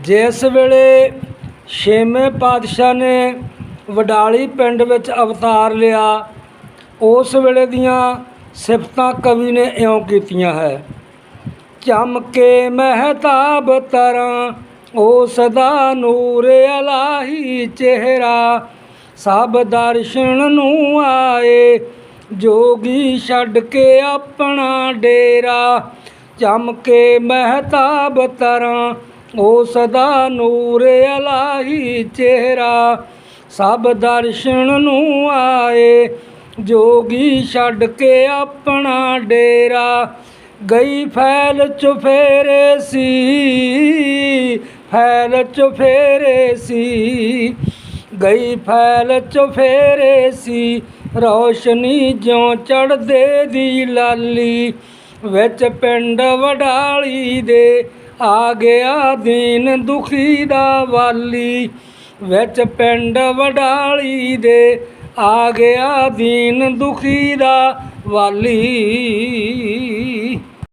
ਜਿਸ ਵੇਲੇ ਛੇਵੇਂ ਪਾਤਸ਼ਾਹ ਨੇ ਵਡਾਲੀ ਪਿੰਡ ਵਿੱਚ ਅਵਤਾਰ ਲਿਆ, ਉਸ ਵੇਲੇ ਦੀਆਂ ਸਿਫਤਾਂ ਕਵੀ ਨੇ ਇਉਂ ਕੀਤੀਆਂ ਹੈ ਚਮਕੇ ਮਹਿਤਾਬ ਤਰਾਂ, ਉਸ ਦਾ ਨੂਰ ਅਲਾਹੀ ਚਿਹਰਾ, ਸਭ ਦਰਸ਼ਨ ਨੂੰ ਆਏ, ਜੋਗੀ ਛੱਡ ਕੇ ਆਪਣਾ ਡੇਰਾ ਚਮਕੇ ਮਹਿਤਾਬ ਤਰਾਂ ਉਸ ਦਾ ਨੂਰ ਅਲਾਹੀ ਚਿਹਰਾ, ਸਭ ਦਰਸ਼ਨ ਨੂੰ ਆਏ। ਜੋਗੀ ਛੱਡ ਕੇ ਆਪਣਾ ਡੇਰਾ, ਗਈ ਫੈਲ ਚੁਫੇਰੇ ਸੀ। ਫੈਲ ਚੁਫੇਰੇ ਸੀ, ਗਈ ਫੈਲ ਚੁਫੇਰੇ ਸੀ। ਰੌਸ਼ਨੀ ਜਿਉਂ ਚੜਦੇ ਦੀ ਲਾਲੀ, ਵਿੱਚ ਪਿੰਡ ਵਡਾਲੀ ਦੇ ਆ ਗਿਆ ਦੀਨ ਦੁਖੀ ਦਾ ਵਾਲੀ, ਵਿੱਚ ਪਿੰਡ ਵਡਾਲੀ ਦੇ। ਆ ਗਿਆ ਦੀਨ ਦੁਖੀ ਦਾ ਵਾਲੀ।